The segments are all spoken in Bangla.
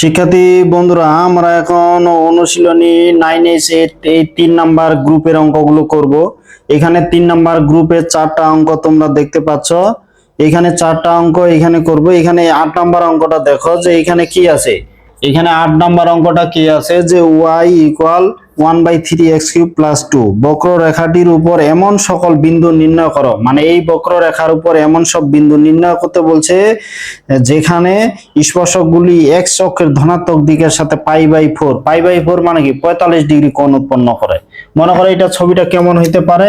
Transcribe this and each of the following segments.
শিক্ষার্থী বন্ধুরা, আমরা এখন অনুশীলনী নাইন এইট এই তিন নাম্বার গ্রুপের অঙ্কগুলো করব। এখানে তিন নাম্বার গ্রুপের চারটা অঙ্ক তোমরা দেখতে পাচ্ছ। এখানে চারটা অঙ্ক এখানে করব। এখানে আট নাম্বার অঙ্কটা দেখো যে এখানে কি আছে? এখানে আট নাম্বার অঙ্কটা কি আছে? যে y equal one by three x cube plus two বক্ররেখাটির উপর এমন সকল বিন্দু নির্ণয় করো। মানে এই বক্ররেখার উপর এমন সব বিন্দু নির্ণয় করতে বলছে, যেখানে স্পর্শকগুলি এক্স অক্ষের ধনাত্মক দিকের সাথে pi by four. Pi by four মানে কি? পঁয়তাল্লিশ ডিগ্রি কোণ উৎপন্ন করে। মনে করে এটা ছবিটা কেমন হইতে পারে?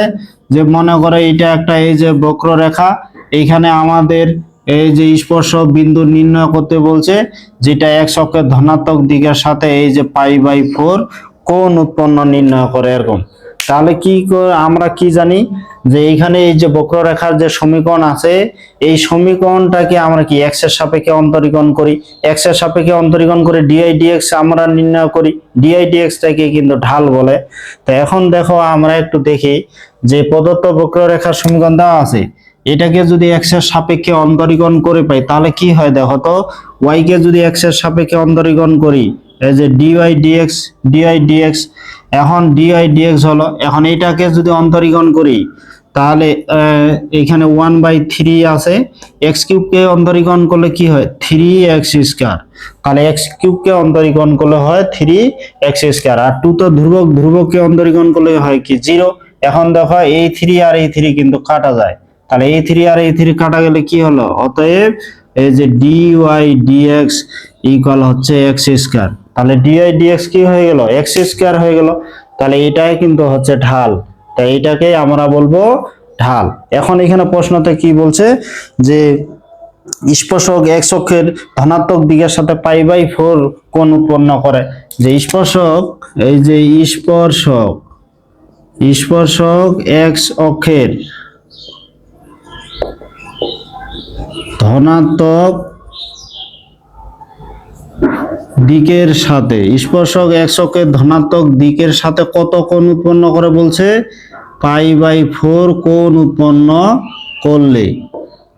যে মনে করে এটা একটা এই যে বক্ররেখা এইখানে আমাদের এই যে স্পর্শ বিন্দু নির্ণয় করতে বলছে, যেটা এক্স অক্ষের ধনাত্মক দিকের সাথে এই যে পাই বাই ফোর কোণ উৎপন্ন নির্ণয় করে এরকম? তাহলে কি আমরা কি জানি যে এইখানে এই যে বক্ররেখার যে সমীকরণ আছে, এই সমীকরণটাকে আমরা কি এক্সের সাপেক্ষে অন্তরীকরণ করি? এক্সের সাপেক্ষে অন্তরীকরণ করে ডিআই ডিএক্স আমরা নির্ণয় করি। ডিআই ডিএক্সটাকে কিন্তু ঢাল বলে। তো এখন দেখো, আমরা একটু দেখি যে প্রদত্ত বক্ররেখার সমীকরণ দেওয়া আছে। এটাকে যদি এক্সের সাপেক্ষে অন্তরীকরণ করে পাই, তাহলে কি হয় দেখো তো? ওয়াই কে যদি এক্সের সাপেক্ষে অন্তরীকরণ করি এই যে d y d x d i d x এখন ডিআই ডিএক্স হলো, এখন এটাকে যদি অন্তরীকরণ করি, তাহলে এখানে ওয়ান বাই থ্রি আছে এক্স কিউবকে অন্তরীকরণ করলে কি হয়? থ্রি এক্স স্কোয়ার তাহলে এক্স কিউবকে অন্তরীকরণ করলে হয় থ্রি এক্স স্কোয়ার আর টু তো ধ্রুবক, ধ্রুবককে অন্তরীকরণ করলে হয় কি? জিরো এখন দেখো, এই থ্রি আর এই থ্রি কিন্তু কাটা যায়। তাহলে এই থ্রি আর এই থ্রি কাটা গেলে কি হলো? অতএব, এই যে d y d d x equal হচ্ছে এক্স স্কোয়ার তাহলে ডিআই ডিএক্স কি হয়ে গেল? এক্স স্কোয়ার হয়ে গেল। তাহলে এটাই কিন্তু হচ্ছে ঢাল। তাই এটাকে আমরা বলব ঢাল। এখন এখানে প্রশ্নতে কি বলছে? যে স্পর্শক এক্স অক্ষের ধনাত্মক দিকের সাথে পাই বাই ফোর কোন উৎপন্ন করে। যে স্পর্শক, এই যে স্পর্শক স্পর্শক এক্স অক্ষের ধনাত্মক দিকের সাথে, স্পর্শক এক্স অক্ষের ধনাত্মক দিকের সাথে কত কোণ উৎপন্ন করে বলছে? পাই বাই ফোর কোণ উৎপন্ন করলে।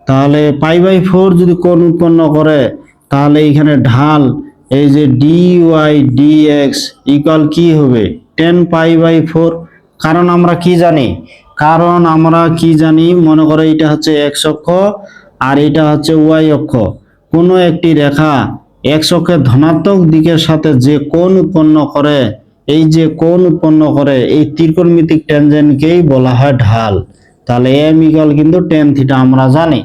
তাহলে পাই বাই ফোর যদি কোণ উৎপন্ন করে, তাহলে এখানে ঢাল, এই যে d y d x equal কি হবে? Ten pi by four. কারণ আমরা কি জানি? কারণ আমরা কি জানি? মনে করো এটা হচ্ছে এক্স অক্ষ আর এটা হচ্ছে ওয়াই অক্ষ। কোনো একটি রেখা অক্ষের ধনাত্মক দিকের সাথে যে কোণ উৎপন্ন করে, এই যে কোণ উৎপন্ন করে, এই ত্রিকোণমিতিক ট্যানজেন্টকেই বলা হয় ঢাল। তাহলে এম ইকাল কিন্তু টেন থিটা আমরা জানি।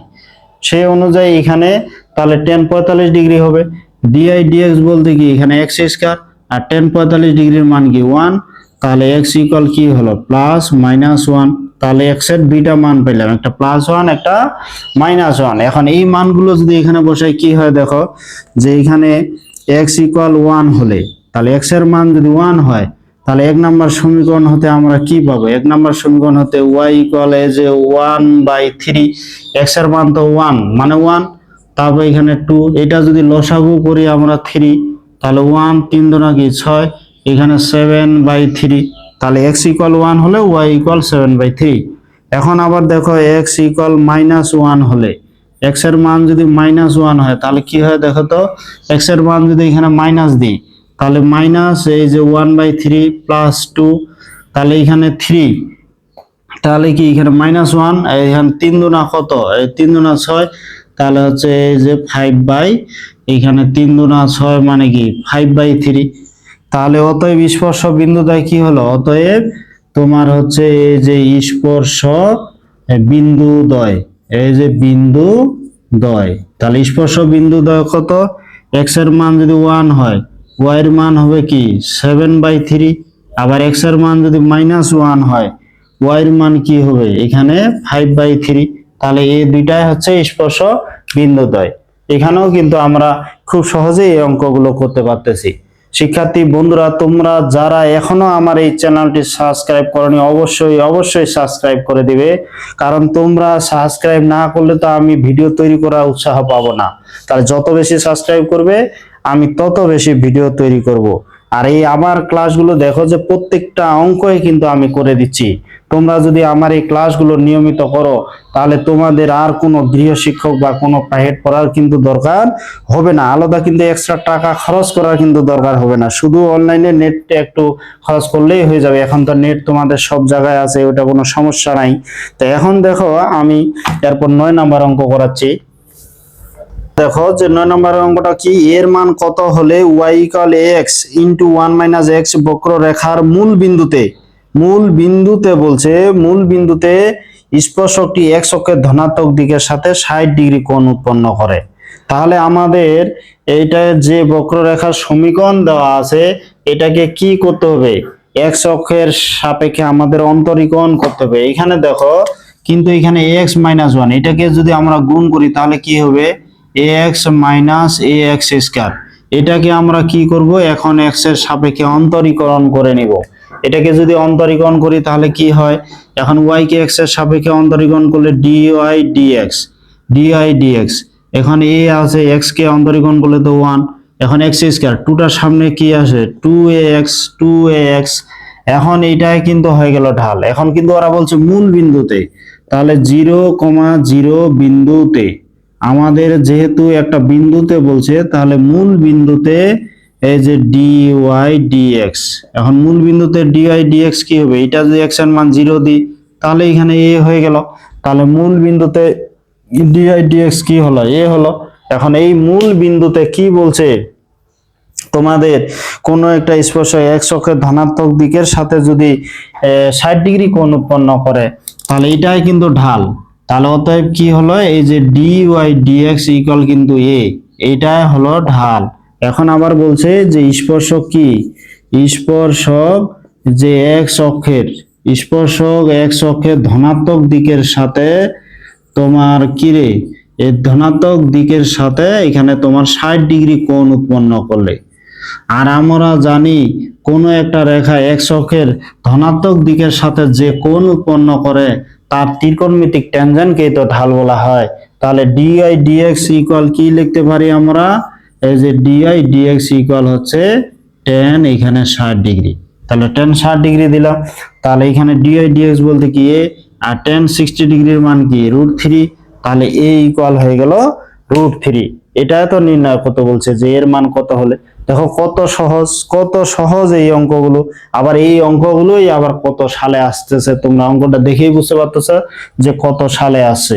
সেই অনুযায়ী এখানে তাহলে টেন পঁয়তাল্লিশ ডিগ্রি হবে। ডিআই ডিএক্স বলতে কি এখানে এক্স স্কোয়ার আর টেন পঁয়তাল্লিশ ডিগ্রির মান কি ওয়ান তাহলে এক্স ইকুয়াল কি হলো? প্লাস মাইনাস ওয়ান তাহলে এক্সের দুইটা মান পেলাম। একটা প্লাস ওয়ান একটা মাইনাস ওয়ান এখন এই মানগুলো যদি এখানে বসাই, কি হয় দেখো? যে এখানে এক্স ইকুয়াল ওয়ান হলে, তাহলে এক্সের মান যদি ওয়ান হয়, তাহলে এক নাম্বার সমীকরণ হতে আমরা কি পাবো? এক নাম্বার সমীকরণ হতে ওয়াই ইকুয়াল যে ওয়ান বাই থ্রি এক্সের মান তো ওয়ান মানে ওয়ান তারপর এখানে টু এটা যদি লসাগু করি আমরা থ্রি তাহলে ওয়ান তিন দুনা কি ছয়। এখানে সেভেন বাই থ্রি তাহলে এক্স ইকুয়াল ওয়ান হলে y equal seven by three এখন আবার দেখো এক্স ইকুয়াল মাইনাস ওয়ান হলে এক্সের মান যদি মাইনাস ওয়ান হয়, তাহলে কি হয় দেখো তো? এক্সের মান যদি এখানে মাইনাস দিই, তাহলে মাইনাস এই যে one by three plus two তাহলে এখানে থ্রি তাহলে কি এখানে মাইনাস ওয়ান এখানে তিন দুনা কত? এই তিন দুনা ছয়, তাহলে হচ্ছে এই যে ফাইভ বাই এখানে তিন দুনা ছয় মানে কি? ফাইভ বাই থ্রি তাহলে অতএব স্পর্শ বিন্দু বিন্দুদ্বয় কি হলো? অতএব তোমার হচ্ছে এই যে স্পর্শ বিন্দুদ্বয় এই যে বিন্দু দয় তাহলে স্পর্শ বিন্দুদ্বয় কত? এক্সের মান যদি ওয়ান হয় ওয়াই এর মান হবে কি? সেভেন বাই থ্রি আবার এক্সের মান যদি মাইনাস ওয়ান হয় ওয়াই এর মান কি হবে? এখানে ফাইভ বাই থ্রি তাহলে এই দুইটাই হচ্ছে স্পর্শ বিন্দুদ্বয় এখানেও কিন্তু আমরা খুব সহজেই এই অঙ্কগুলো করতে পারতেছি। শিক্ষার্থী বন্ধুরা, তোমরা যারা এখনও আমার এই চ্যানেলটি সাবস্ক্রাইব করনি, অবশ্যই অবশ্যই সাবস্ক্রাইব করে দিবে। কারণ তোমরা সাবস্ক্রাইব না করলে তো আমি ভিডিও তৈরি করার উৎসাহ পাবো না। তাহলে যত বেশি সাবস্ক্রাইব করবে, আমি তত বেশি ভিডিও তৈরি করব। আর এই আমার ক্লাসগুলো দেখো যে প্রত্যেকটা অঙ্কই কিন্তু আমি করে দিচ্ছি। তোমরা যদি আমার এই ক্লাসগুলো নিয়মিত করো, তাহলে তোমাদের আর কোনো গৃহ শিক্ষক বা কোনো প্রাইভেট পড়ার কিন্তু দরকার হবে না। আলাদা কিন্তু এক্সট্রা টাকা খরচ করার কিন্তু দরকার হবে না। শুধু অনলাইনে নেটটা একটু খরচ করলেই হয়ে যাবে। এখন তো নেট তোমাদের সব জায়গায় আছে ওটা কোনো সমস্যা নাই। তো এখন দেখো আমি এরপর নয় নাম্বার অঙ্ক করাচ্ছি। দেখো যে নয় নম্বর অঙ্কটা কি? এর মান কত হলে y equal x into one minus x বক্ররেখার মূল বিন্দুতে মূল বিন্দুতে বলছে, মূল বিন্দুতে স্পর্শকটি এক্স অক্ষের ধনাত্মক দিকের সাথে ষাট ডিগ্রি কোণ উৎপন্ন করে। তাহলে আমাদের এইটা যে বক্ররেখার সমীকরণ দেওয়া আছে, এটাকে কি করতে হবে? এক্স অক্ষের সাপেক্ষে আমাদের অন্তরীকরণ করতে হবে। এখানে দেখো, কিন্তু এখানে এক্স মাইনাস ওয়ান এটাকে যদি আমরা গুণ করি, তাহলে কি হবে? X minus a x square এটাকে আমরা কি করব? এখন এক্সের সাপেক্ষে অন্তরীকরণ করে নিব। এটাকে যদি অন্তরীকরণ করি, তাহলে কি হয়? এখন ওয়াই কে এক্সের সাপেক্ষে অন্তরীকরণ করলে d y d x d y d x এখন এ আছে এক্স কে অন্তরীকরণ করলে তো ওয়ান এখন এক্স স্কোয়ার টুটার সামনে কি আসে? Two a x two a x এখন এইটাই কিন্তু হয়ে গেল ঢাল। এখন কিন্তু ওরা বলছে মূল বিন্দুতে। তাহলে জিরো কমা জিরো বিন্দুতে। আমাদের যেহেতু একটা বিন্দুতে বলছে, তাহলে মূল বিন্দুতে এই যে ডি ওয়াই ডিএক্স এখন মূল বিন্দুতে ডি ওয়াই ডিএক্স কি হবে? এটা যদি এক্সের মান জিরো দিই, তাহলে এখানে এ হয়ে গেল। তাহলে মূল বিন্দুতে ডি ওয়াই ডিএক্স কি হলো? এ হলো। এখন এই মূল বিন্দুতে কি বলছে? তোমাদের কোনো একটা স্পর্শ এক্স অক্ষের ধনাত্মক দিকের সাথে যদি ষাট ডিগ্রি কোণ উৎপন্ন করে, তাহলে এটাই কিন্তু ঢাল। তাহলে অতএব কি হলো? এই যে ডি ওয়াই ডিএক্স ইকুয়াল কিন্তু এ এইটাই হলো ঢাল। এখন আবার বলছে যে স্পর্শক কি? স্পর্শক যে এক্স অক্ষের, স্পর্শক এক্স অক্ষের ধনাত্মক দিকের সাথে তোমার কিরে এই ধনাত্মক দিকের সাথে এখানে তোমার ষাট ডিগ্রি কোণ উৎপন্ন করলে। আর আমরা জানি কোন একটা রেখা এক অক্ষের ধনাত্মক দিকের সাথে যে কোণ উৎপন্ন করে তার ত্রিকোণমিতিক ট্যানজেন্টকেই তো ঢাল বলা হয়। তাহলে ডিআই ডিএক্স ইকুয়াল কি লিখতে পারি আমরা? এই যে d y d x equal হচ্ছে টেন এখানে ষাট ডিগ্রি। তাহলে টেন ষাট ডিগ্রি দিলাম। তাহলে এখানে ডিআই ডিএক্স বলতে কি এ? আর টেন সিক্সটি ডিগ্রির মান কি? রুট থ্রি তাহলে এ ইকুয়াল হয়ে গেল রুট থ্রি এটা তো নির্ণয় করতে বলছে? যে এর মান কত হলে? দেখো কত সহজ কত সহজ এই অঙ্কগুলো। আবার এই অঙ্কগুলোই আবার কত সালে আসতেছে, তোমরা অঙ্কটা দেখেই বুঝতে পারতেছ যে কত সালে আসছে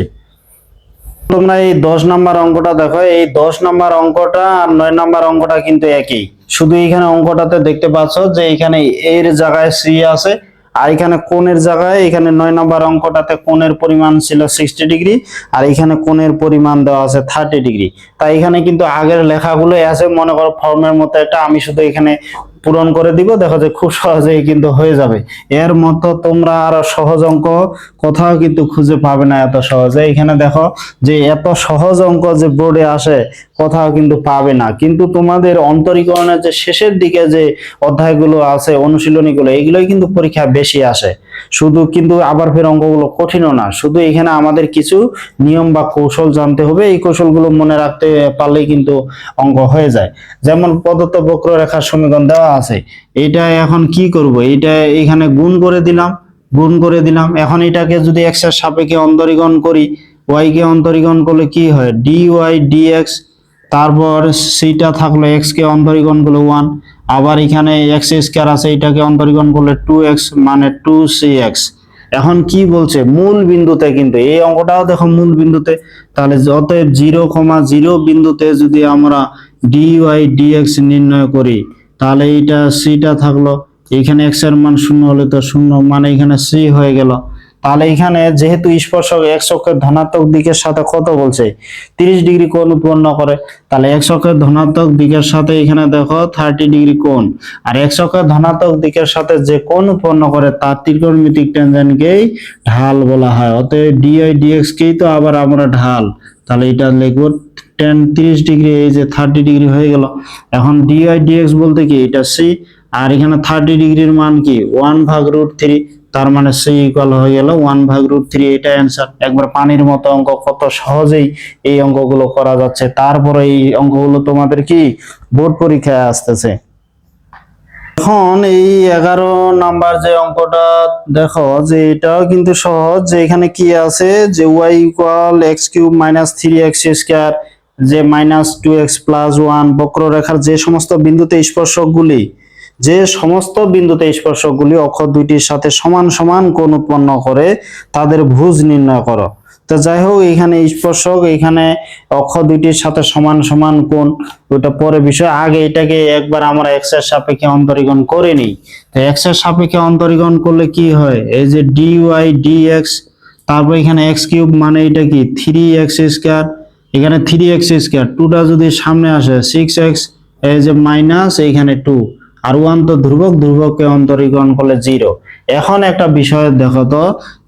তোমরা এই দশ নাম্বার অঙ্কটা দেখো, এই দশ নাম্বার অঙ্কটা আর নয় নাম্বার অঙ্কটা কিন্তু একই। শুধু এখানে অঙ্কটাতে দেখতে পাচ্ছ যে এখানে এর জায়গায় সি আছে আর এখানে কোণের জায়গায়, এখানে নয় নম্বর অঙ্কটাতে কোণের পরিমাণ ছিল সিক্সটি ডিগ্রি আর এখানে কোণের পরিমাণ দেওয়া আছে থার্টি ডিগ্রি তাই এখানে কিন্তু আগের লেখাগুলো আছে, মনে করো ফর্মের মতো এটা, আমি শুধু এখানে পূরণ করে দিব, দেখো যে খুব সহজেই কিন্তু হয়ে যাবে। এর মতো তোমরা আরও সহজ অঙ্ক কোথাও কিন্তু খুঁজে পাবে না এত সহজে। এখানে দেখো যে এত সহজ অঙ্ক যে বোর্ডে আসে, কোথাও কিন্তু পাবে না। কিন্তু তোমাদের অন্তরীকরণের যে শেষের দিকে যে অধ্যায়গুলো আছে, অনুশীলনীগুলো, এগুলোই কিন্তু পরীক্ষা বেশি আসে। শুধু কিন্তু আবার ফের অঙ্কগুলো কঠিনও না, শুধু এখানে আমাদের কিছু নিয়ম বা কৌশল জানতে হবে, এই কৌশলগুলো মনে রাখতে পারলেই কিন্তু অঙ্ক হয়ে যায়। যেমন প্রদত্ত বক্ররেখার সমীকরণ দেওয়া আছে, এটা এখন কি করব? এটা এখানে গুণ করে দিলাম, গুণ করে দিলাম, এখন এটাকে যদি এক্সের সাপেক্ষে অন্তরীকরণ করি ওয়াই কে অন্তরীকরণ করলে কি হয়? ডি ওয়াই ডিএক্স তারপর সিটা থাকল এক্স কে অন্তরীকরণ করলে ওয়ান আবার এখানে এক্স স্কোয়ার আছে, এটাকে অন্তরীকরণ করলে টু এক্স মানে টু সি এক্স এখন কি বলছে? মূল বিন্দুতে কিন্তু, এই অঙ্কটাও দেখো মূল বিন্দুতে। তাহলে অতএব জিরো কমা জিরো বিন্দুতে যদি আমরা ডি ওয়াই ডিএক্স নির্ণয় করি, তাহলে এইটা সিটা থাকল। এখানে এক্সের মান শূন্য হলে তো শূন্য মানে এখানে সি হয়ে গেল। তাহলে এখানে যেহেতু স্পর্শক এক অক্ষের ধনাত্মক দিকের সাথে কত বলছে? তিরিশ ডিগ্রি কোণ উৎপন্ন করে। তাহলে এক অক্ষের ধনাত্মক দিকের সাথে এখানে দেখো থার্টি ডিগ্রি কোণ। আর এক অক্ষের ধনাত্মক দিকের সাথে যে কোণ উৎপন্ন করে, তার ত্রিকোণমিতিক টেনজেন্টকেই ঢাল বলা হয়। অতএব ডিআই ডিএক্স কেই তো আবার আমরা ঢাল। তাহলে এটা লিখব টেন তিরিশ ডিগ্রি, এই যে থার্টি ডিগ্রি হয়ে গেল। এখন ডিআই ডিএক্স বলতে কি? এটা সি আর এখানে থার্টি ডিগ্রির মান কি? ওয়ান ভাগ রুট থ্রি তার মানে সি ইকুয়াল হয়ে গেল ওয়ান ভাগ রুট থ্রি এটা অ্যান্সার একবার পানির মতো অঙ্ক, কত সহজেই এই অঙ্কগুলো করা যাচ্ছে। তারপরে এই অঙ্কগুলো তোমাদের কি? বোর্ড পরীক্ষায় আসতেছে। এখন এই এগারো নাম্বার যে অঙ্কটা, দেখো যে এটাও কিন্তু সহজ, যে এখানে কি আছে? যে y equal x cube minus three x square যে minus two x plus one বক্ররেখার যে সমস্ত বিন্দুতে স্পর্শকগুলি যে সমস্ত বিন্দুতে স্পর্শকগুলি অক্ষ দুইটির সাথে সমান সমান কোণ উৎপন্ন করে, তাদের ভুজ নির্ণয় করো। তো যাই হোক, এখানে স্পর্শক, এখানে অক্ষ দুইটির সাথে সমান সমান কোণ, ওটা পরে বিষয়। আগে এটাকে একবার আমরা এক্সের সাপেক্ষে অন্তরীকরণ করে নিই। তো এক্সের সাপেক্ষে অন্তরীকরণ করলে কি হয়? এই যে ডি ওয়াই ডি এক্স তারপর এখানে এক্স কিউব মানে এটা কি? থ্রি এক্স স্কোয়ার এখানে থ্রি এক্স স্কোয়ার টুটা যদি সামনে আসে সিক্স এক্স এই যে মাইনাস এইখানে টু আর ওয়ান তো ধ্রুবক ধ্রুবককে অন্তরীকরণ করলে জিরো এখন একটা বিষয় দেখো তো,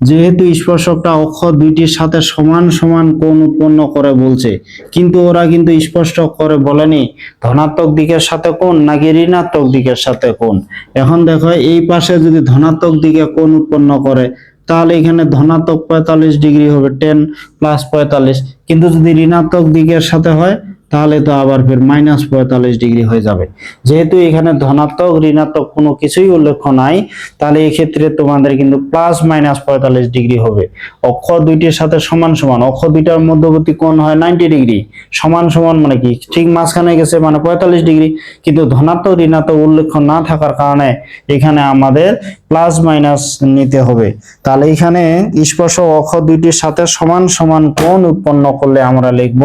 যেহেতু স্পর্শকটা অক্ষ দুইটির সাথে সমান সমান কোণ উৎপন্ন করে বলছে, কিন্তু ওরা কিন্তু স্পষ্ট করে বলেনি, ধনাত্মক দিকের সাথে কোণ নাকি ঋণাত্মক দিকের সাথে কোণ। এখন দেখো, এই পাশে যদি ধনাত্মক দিকে কোণ উৎপন্ন করে, তাহলে এখানে ধনাত্মক পঁয়তাল্লিশ ডিগ্রি হবে টেন প্লাস পঁয়তাল্লিশ। কিন্তু যদি ঋণাত্মক দিকের সাথে হয় তাহলে তো আবার ফের মাইনাস পঁয়তাল্লিশ ডিগ্রি হয়ে যাবে। যেহেতু এখানে ধনাত্মক, ঋণাত্মক কোনো কিছুই উল্লেখ নাই, তাহলে ক্ষেত্রে তোমাদের কিন্তু প্লাস মাইনাস পঁয়তাল্লিশ ডিগ্রি হবে। অক্ষ দুইটির সাথে সমান সমান, অক্ষ দুইটার মধ্যবর্তী কোণ হয় নাইনটি ডিগ্রি সমান সমান মানে কি? ঠিক মাঝখানে গেছে মানে পঁয়তাল্লিশ ডিগ্রি কিন্তু ধনাত্মক, ঋণাত্মক উল্লেখ না থাকার কারণে এখানে আমাদের প্লাস মাইনাস নিতে হবে। তাহলে এখানে স্পর্শ অক্ষ দুইটির সাথে সমান সমান কোণ উৎপন্ন করলে আমরা লিখব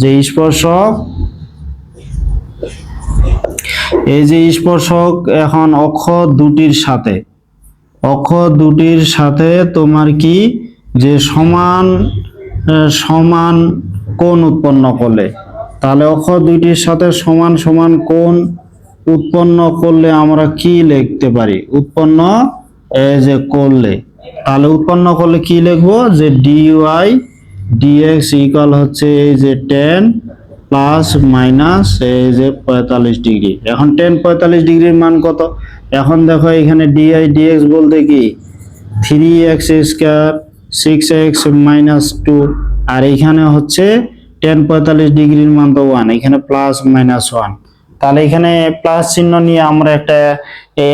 যে এই যে স্পর্শক, এখন অক্ষ দুটির সাথে। অক্ষ দুটির সাথে তোমার কি? যে সমান সমান কোণ উৎপন্ন করলে। তাহলে অক্ষ দুইটির সাথে সমান সমান কোণ উৎপন্ন করলে আমরা কি লিখতে পারি? উৎপন্ন এই যে করলে। তাহলে উৎপন্ন করলে কি লিখব? যে ডিওয়াই ডিএক্স ইকুয়াল হচ্ছে এই যে টেন প্লাস মাইনাস এই যে পঁয়তাল্লিশ ডিগ্রি এখন টেন পঁয়তাল্লিশ ডিগ্রির মান কত? এখন দেখো এখানে ডিআই ডিএক্স বলতে কি? Three x square six x minus two আর এখানে হচ্ছে টেন পঁয়তাল্লিশ ডিগ্রির মান তো ওয়ান এখানে প্লাস মাইনাস ওয়ান তাহলে এখানে প্লাস চিহ্ন নিয়ে আমরা একটা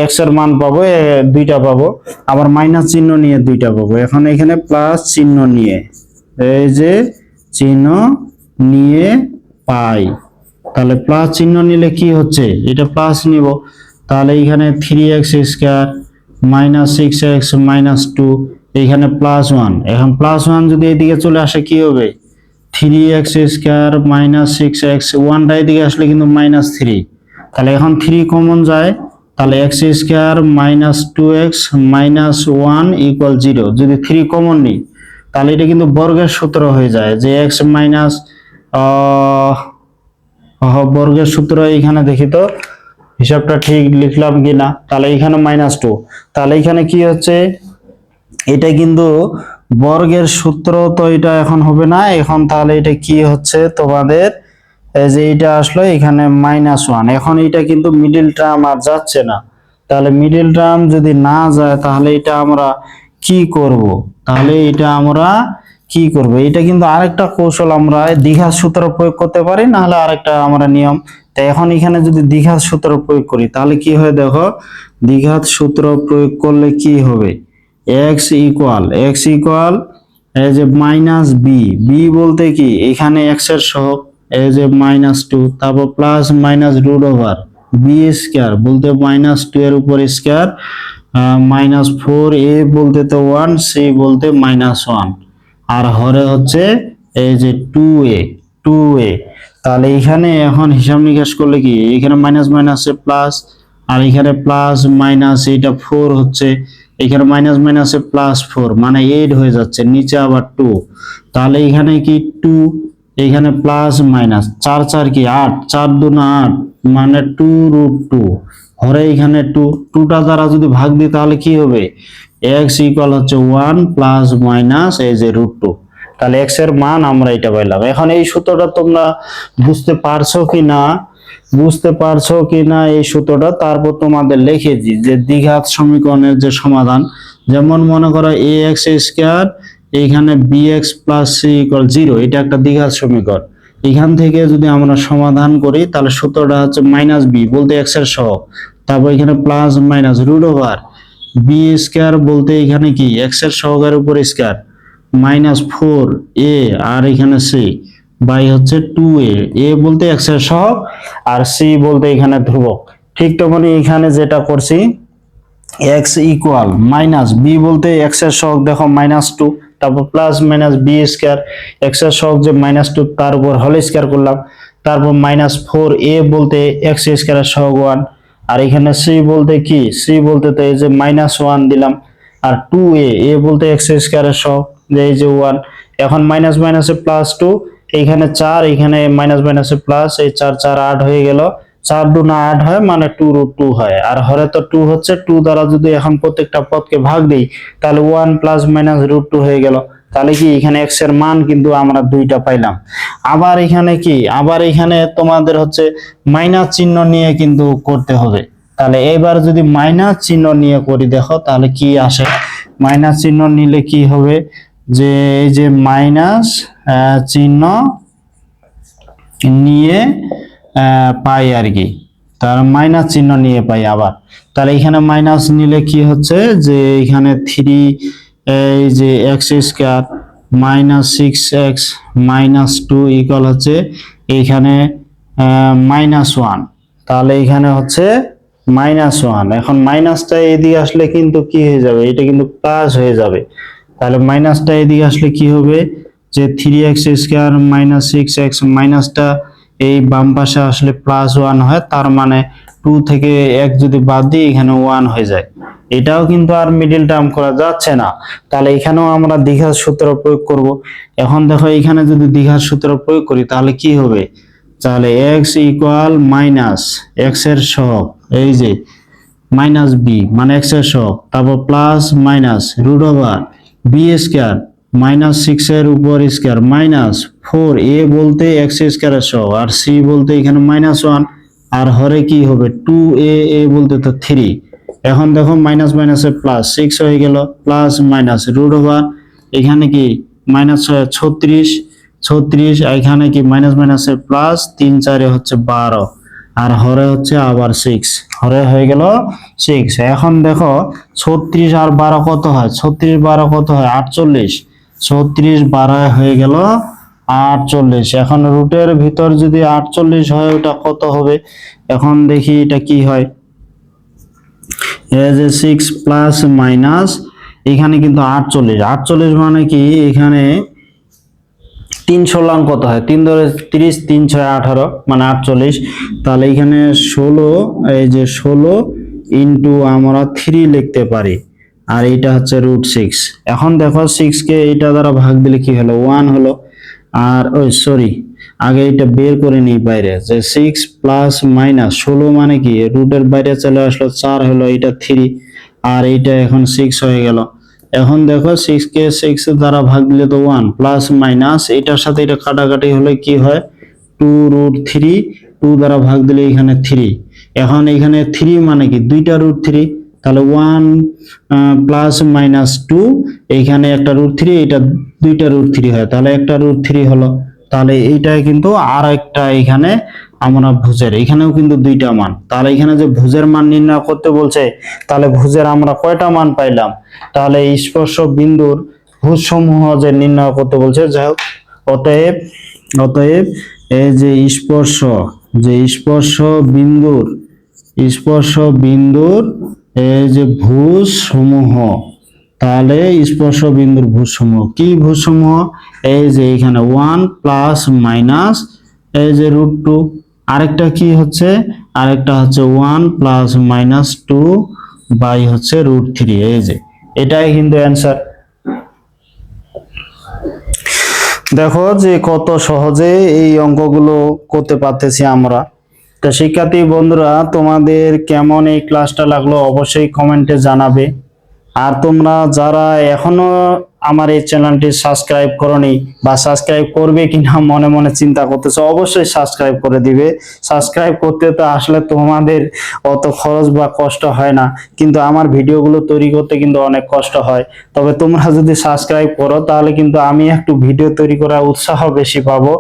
এক্সের মান পাবো দুইটা পাবো। আবার মাইনাস চিহ্ন নিয়ে দুইটা পাবো। এখন এখানে প্লাস চিহ্ন নিয়ে, এই যে চিহ্ন নিয়ে পাই। তাহলে প্লাস চিহ্ন নিলে কি হচ্ছে? এটা প্লাস নিব। তাহলে এখানে three x square minus six x minus two এখানে প্লাস ওয়ান এখন প্লাস ওয়ান যদি এদিকে চলে আসে, কি হবে? Three x square minus six x ওয়ানটা এদিকে আসলে কিন্তু মাইনাস থ্রি তাহলে এখন থ্রি কমন যায়। তাহলে x square minus two x minus one equal zero যদি থ্রি কমন নিই, তাহলে এটা কিন্তু বর্গের সূত্র হয়ে যায়। যে এক্স মাইনাস বর্গের সূত্র এখানে দেখি তো। হিসাবটা ঠিক লিখলাম কিনা? তাহলে এখানে মাইনাস টু তাহলে এখানে কি হচ্ছে? এটা কিন্তু বর্গের সূত্র তো এটা এখন হবে না। এখন তাহলে এটা কি হচ্ছে? তোমাদের যে এটা আসলো, এখানে মাইনাস ওয়ান এখন এটা কিন্তু মিডিল টার্ম আর যাচ্ছে না। তাহলে মিডিল টার্ম যদি না যায়, তাহলে এটা আমরা কি করব? তাহলে এটা আমরা কি করব? এটা কিন্তু আরেকটা কৌশল আমরা দীঘার সূত্র প্রয়োগ করতে পারি না হলে আরেকটা আমরা নিয়ম। তো এখন এখানে যদি দীঘার সূত্র প্রয়োগ করি, তাহলে কি হয় দেখো দীঘাত সূত্র প্রয়োগ করলে কি হবে? এক্স ইকুয়াল এক্স ইকুয়াল এই যে মাইনাস বি বি বলতে কি? এখানে এক্সের সহগ এই যে মাইনাস টু তারপর plus minus root over b square বলতে মাইনাস টু এর উপর স্কোয়ার মাইনাস ফোর এ বলতে তো ওয়ান সি বলতে মাইনাস ওয়ান আর হরে হচ্ছে এই যে টু এ টু এ তাহলে এখানে এখন হিসাব নিকাশ করলে কি? এখানে মাইনাস মাইনাসে প্লাস আর এখানে প্লাস মাইনাস এটা ফোর হচ্ছে। এখানে মাইনাস মাইনাসে প্লাস ফোর মানে এইট হয়ে যাচ্ছে, নিচে আবার টু তাহলে এখানে কি টু এখানে প্লাস মাইনাস চার চার কি? আট। চার দু না আট মানে টু রুট টু হরে এখানে টু টুটা দ্বারা যদি ভাগ দিই তাহলে কি হবে? এক্স ইকুয়াল হচ্ছে ওয়ান প্লাস মাইনাস এই যে রুট টু তাহলে এক্সের মান আমরা এটা পাইলাম এখন এই সূত্রটা তোমরা বুঝতে পারছ কি না বুঝতে পারছ কি না এই সূত্রটা? তারপর তোমাদের লিখেছি যে দ্বিঘাত সমীকরণের যে সমাধান, যেমন মনে করো এ এক্স স্কোয়ার এইখানে b x plus c equal zero এটা একটা দ্বিঘাত সমীকরণ। এখান থেকে যদি আমরা সমাধান করি, তাহলে সূত্রটা হচ্ছে মাইনাস বি বলতে এক্সের সহগ। তারপর এখানে plus minus root over b square বলতে এখানে কি? এক্সের সহগের উপর স্কোয়ার মাইনাস ফোর এ আর এখানে সি বাই হচ্ছে টু এ এ বলতে এক্সের সহগ, আর সি বলতে এখানে ধ্রুবক। ঠিক তেমনি এখানে যেটা করছি এক্স ইকুয়াল মাইনাস বি বলতে এক্সের সহগ, দেখো মাইনাস টু তারপর প্লাস মাইনাস বি স্কোয়ার এক্সের সহগ যে মাইনাস টু তার উপর হোল স্কোয়ার করলাম। তারপর মাইনাস ফোর এ বলতে এক্স স্কোয়ারের সহগ ওয়ান আর এখানে সি বলতে কি? সি বলতে তো এই যে মাইনাস ওয়ান দিলাম, আর টু এ এ বলতে এক্স স্কোয়ারের সহগ যে এই যে ওয়ান এখন মাইনাস মাইনাসে প্লাস টু এইখানে চার, এখানে মাইনাস মাইনাসে প্লাস এই চার চার আট হয়ে গেল। চার দু না আট হয় মানে টু রুট টু হয়, আর হরে তো টু হচ্ছে টু দ্বারা যদি এখন প্রত্যেকটা পদকে ভাগ দিই, তাহলে one plus minus root two হয়ে গেল। তাহলে কি এখানে এক্সের মান কিন্তু আমরা দুইটা পাইলাম। আবার এখানে কি? আবার এখানে তোমাদের হচ্ছে মাইনাস চিহ্ন নিয়ে কিন্তু করতে হবে। তাহলে এবার যদি মাইনাস চিহ্ন নিয়ে করি, দেখো তাহলে কি আসে? মাইনাস চিহ্ন নিলে কি হবে? যে এই যে মাইনাস চিহ্ন নিয়ে পাই আর কি। তার মাইনাস চিহ্ন নিয়ে পাই আবার। তাহলে এখানে মাইনাস নিলে কি হচ্ছে? যে এখানে থ্রি এই যে x square minus six x minus two equal হচ্ছে এইখানে মাইনাস ওয়ান তাহলে এখানে হচ্ছে মাইনাস ওয়ান এখন মাইনাসটা এদিকে আসলে কিন্তু কি হয়ে যাবে? এটা কিন্তু প্লাস হয়ে যাবে। তাহলে মাইনাসটা এদিকে আসলে কি হবে? যে three x square minus six x মাইনাসটা এই বাম পাশে আসলে প্লাস ওয়ান হয়, তার মানে টু থেকে এক যদি বাদ দিই, এখানে ওয়ান হয়ে যায়। এটাও কিন্তু আর মিডিল টার্ম করা যাচ্ছে না। তাহলে এখানেও আমরা দীঘার সূত্র প্রয়োগ করব। এখন দেখো, এখানে যদি দীঘার সূত্র প্রয়োগ করি, তাহলে কি হবে? তাহলে এক্স ইকুয়াল মাইনাস এক্সের সহগ, এই যে মাইনাস বি মানে এক্সের সহগ, তারপর plus minus root over b square minus six এর উপর স্কোয়ার মাইনাস ফোর এ বলতে এক্স স্কোয়ারের সহগ, আর সি বলতে এখানে মাইনাস ওয়ান আর হরে কি হবে? টু এ এ বলতে তো থ্রি এখন দেখো মাইনাস মাইনাসে প্লাস সিক্স হয়ে গেল প্লাস মাইনাস রুট ওভার এখানে কি মাইনাস ছত্রিশ ছত্রিশ এখানে কি মাইনাস মাইনাসে প্লাস তিন চারে হচ্ছে বারো। আর হরে হচ্ছে আবার সিক্স হরে হয়ে গেল সিক্স এখন দেখো ছত্রিশ আর বারো কত হয়? ছত্রিশ বারো কত হয়? আটচল্লিশ। ছত্রিশ বারো হয়ে গেল আটচল্লিশ। এখন রুটের ভিতর যদি আটচল্লিশ হয়, ওটা কত হবে? এখন দেখি এটা কি হয়। As a six plus minus এখানে কিন্তু আটচল্লিশ। আটচল্লিশ মানে কি? এখানে তিন ষোলাং কত হয়? তিন ধরে তিরিশ, তিন ছয় আঠারো মানে আটচল্লিশ। তাহলে এখানে ষোলো, এই যে ষোলো ইন্টু আমরা থ্রি লিখতে পারি। আর এইটা হচ্ছে রুট সিক্স এখন দেখো সিক্সকে এইটা দ্বারা ভাগ দিলে কি হলো? ওয়ান হলো। আর ওই সরি আগে এটা বের করে নিই বাইরে, যে সিক্স প্লাস মাইনাস ষোলো মানে কি? রুটের বাইরে চলে আসলো, চার হলো এটা থ্রি আর এইটা এখন সিক্স হয়ে গেল। এখন দেখো সিক্স কে সিক্স দ্বারা ভাগ দিলে তো ওয়ান প্লাস মাইনাস এটার সাথে এটা কাটাকাটি হলে কি হয়? টু রুট থ্রি টু দ্বারা ভাগ দিলে এখানে থ্রি এখন এখানে থ্রি মানে কি? দুইটা রুট থ্রি তাহলে ওয়ান প্লাস মাইনাস টু এইখানে একটা রুট থ্রি এটা দুইটা রুট থ্রি হয়। তাহলে একটা রুট থ্রি হলো। তাহলে এইটাই কিন্তু আর একটা এখানে আমরা ভুজের, এখানেও কিন্তু দুইটা মান। তাহলে এখানে যে ভুজের মান নির্ণয় করতে বলছে, তাহলে ভুজের আমরা কয়টা মান পাইলাম? তাহলে স্পর্শ বিন্দুর ভুজ সমূহ যে নির্ণয় করতে বলছে, যাই হোক, অতএব অতএব এই যে স্পর্শ যে স্পর্শ বিন্দুর স্পর্শ বিন্দুর এই যে ভুজ সমূহ তাহলে স্পর্শ বিন্দুর ভুজ সমূহ কি ভুজ সমূহ এই যে এখানে ওয়ান প্লাস মাইনাস এই যে রুট টু আরেকটা কি হচ্ছে? আরেকটা হচ্ছে one plus minus two by হচ্ছে রুট থ্রি এই যে। এটাই কিন্তু অ্যান্সার দেখো যে কত সহজে এই অঙ্কগুলো করতে পারতেছি আমরা। তো শিক্ষার্থী বন্ধুরা, তোমাদের কেমন এই ক্লাসটা লাগল অবশ্যই কমেন্টে জানাবে। আর তোমরা যারা এখনও আমার এই চ্যানেলটি সাবস্ক্রাইব করনি বা সাবস্ক্রাইব করবে কিনা মনে মনে চিন্তা করতেছো, অবশ্যই সাবস্ক্রাইব করে দিবে। সাবস্ক্রাইব করতে তো আসলে তোমাদের অত খরচ বা কষ্ট হয় না, কিন্তু আমার ভিডিওগুলো তৈরি করতে কিন্তু অনেক কষ্ট হয়। তবে তোমরা যদি সাবস্ক্রাইব করো, তাহলে কিন্তু আমি একটু ভিডিও তৈরি করার উৎসাহ বেশি পাবো।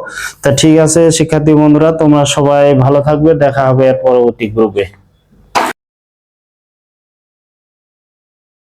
তা ঠিক আছে, শিক্ষার্থী বন্ধুরা, তোমরা সবাই ভালো থাকবে, দেখা হবে এর পরবর্তী গ্রুপে